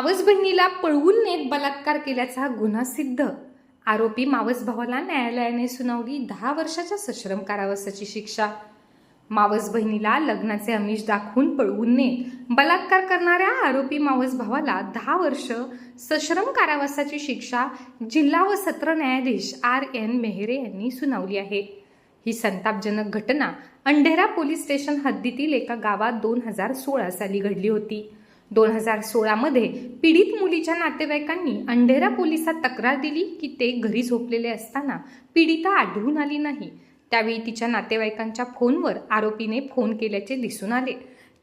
मावस बहिणीला पळवून नेत बलात्कार केल्याचा गुन्हा सिद्ध. आरोपी मावस भावाला न्यायालयाने सुनावली दहा वर्षाच्या सश्रम कारावासाची शिक्षा. मावस बहिणीला लग्नाचे आमिष दाखवून पळवून नेत बलात्कार करणाऱ्या आरोपी मावस भावाला दहा वर्ष सश्रम कारावासाची शिक्षा जिल्हा व सत्र न्यायाधीश आर एन मेहरे यांनी सुनावली आहे. ही संतापजनक घटना अंढेरा पोलीस स्टेशन हद्दीतील एका गावात दोन हजार सोळा साली घडली होती. दोन हजार सोळामध्ये पीडित मुलीच्या नातेवाईकांनी अंढेरा पोलिसात तक्रार दिली की ते घरी झोपलेले असताना पीडिता आढळून आली नाही. त्यावेळी तिच्या नातेवाईकांच्या फोनवर आरोपीने फोन केल्याचे दिसून आले.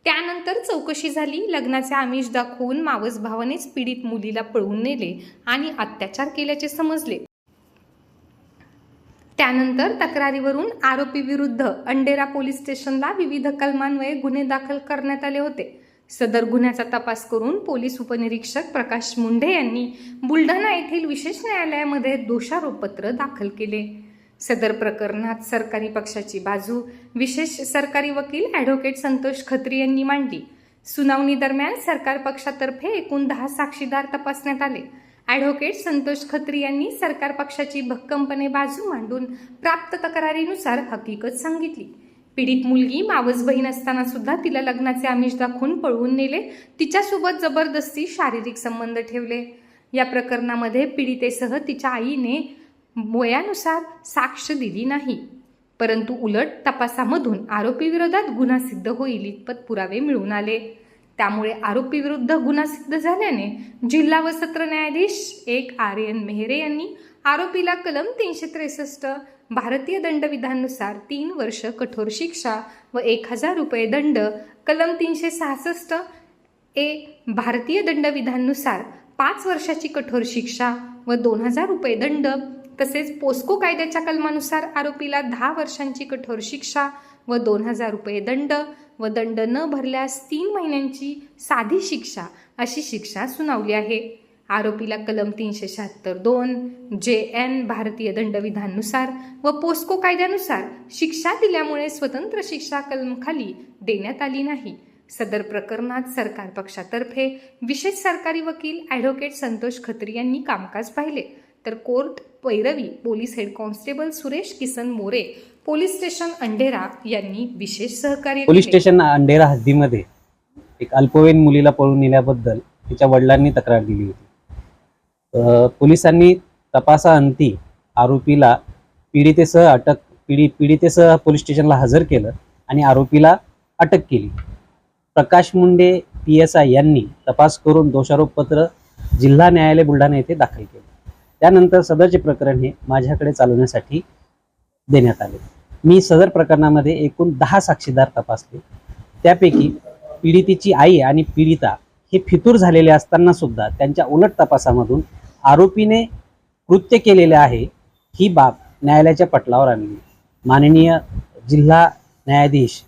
त्यानंतर चौकशी झाली. लग्नाचे आमिष दाखवून मावस भावानेच पीडित मुलीला पळवून नेले आणि अत्याचार केल्याचे समजले. त्यानंतर तक्रारीवरून आरोपी विरुद्ध अंडेरा पोलीस स्टेशनला विविध कलमान्वये गुन्हे दाखल करण्यात आले होते. सदर गुन्ह्याचा तपास करून पोलीस उपनिरीक्षक प्रकाश मुंढे यांनी बुलढाणा येथील विशेष न्यायालयामध्ये दोषारोपपत्र दाखल केले. सदर प्रकरणात सरकारी पक्षाची बाजू विशेष सरकारी वकील ॲडव्होकेट संतोष खत्री यांनी मांडली. सुनावणी दरम्यान सरकार पक्षातर्फे एकूण दहा साक्षीदार तपासण्यात आले. ॲडव्होकेट संतोष खत्री यांनी सरकार पक्षाची भक्कमपणे बाजू मांडून प्राप्त तक्रारीनुसार हकीकत सांगितली. पीडित मुलगी मावस बहीण असताना सुद्धा तिला लग्नाचे आमिष दाखवून पळवून नेले. तिच्यासोबत जबरदस्ती शारीरिक संबंध ठेवले. या प्रकरणामध्ये पीडितेसह तिच्या आईने वयानुसार साक्ष दिली नाही. परंतु उलट तपासामधून आरोपीविरोधात गुन्हा सिद्ध होईल इतपत पुरावे मिळून आले. त्यामुळे आरोपीविरुद्ध गुन्हा सिद्ध झाल्याने जिल्हा व सत्र न्यायाधीश एक आर्यन मेहरे यांनी आरोपीला कलम तीनशे त्रेसष्ट भारतीय दंडविधानुसार तीन वर्ष कठोर शिक्षा व एक हजार रुपये दंड कलम तीनशे सहासष्ट ए भारतीय दंडविधानुसार पाच वर्षाची कठोर शिक्षा व दोन हजार रुपये दंड तसेच पोस्को कायद्याच्या कलमानुसार आरोपीला दहा वर्षांची कठोर शिक्षा व दोन हजार रुपये दंड व दंड न भरल्यास तीन महिन्यांची साधी शिक्षा अशी शिक्षा सुनावली आहे. आरोपीला कलम तीनशे शहात्तर दोन जे एन भारतीय दंडविधानुसार व पोस्को कायद्यानुसार शिक्षा दिल्यामुळे स्वतंत्र शिक्षा कलमखाली देण्यात आली नाही. सदर प्रकरणात सरकार पक्षातर्फे विशेष सरकारी वकील ॲडव्होकेट संतोष खत्री यांनी कामकाज पाहिले. तर कोर्ट पैरवी police head constable Suresh Kisan More police station Andhera यांनी विशेष सहकार्य पोलीस. स्टेशन अंधेरा हद्दीमध्ये एक अल्पवयीन मुलीला पळून नेल्याबद्दल तिच्या वडिलांनी तक्रार दिली होती. पोलिसांनी तपासाअंती आरोपीला पीडितेसह अटक पीडित पीडितेसह पोलीस स्टेशनला हजर केलं आणि आरोपीला अटक केली. Prakash Munde P S I यांनी तपास करून दोषारोपपत्र जिल्हा न्यायालय बुलढाणा येथे दाखल केले. त्यानंतर सदरचे प्रकरण हे माझ्याकडे चालवण्यासाठी देण्यात आले. मी सदर प्रकरणामध्ये एकूण दहा साक्षीदार तपासले. त्यापैकी पीडितेची आई आणि पीडिता हे फितूर झालेले असताना सुद्धा त्यांच्या उलट तपासामधून आरोपीने कृत्य केलेले आहे ही बाब न्यायालयाच्या पटलावर आणली. माननीय जिल्हा न्यायाधीश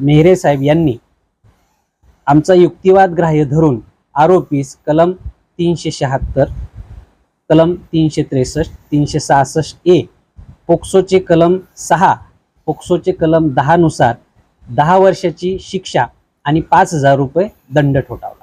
मेहरे साहेब यांनी आमचा युक्तिवाद ग्राह्य धरून आरोपीस कलम तीनशे शहात्तर कलम तीनशे त्रेसष्ट तीनशे सहासष्ट ए पोक्सोचे कलम सहा पोक्सोचे कलम दहानुसार दहा वर्षाची शिक्षा आणि पाच हजार रुपये दंड ठोठावला.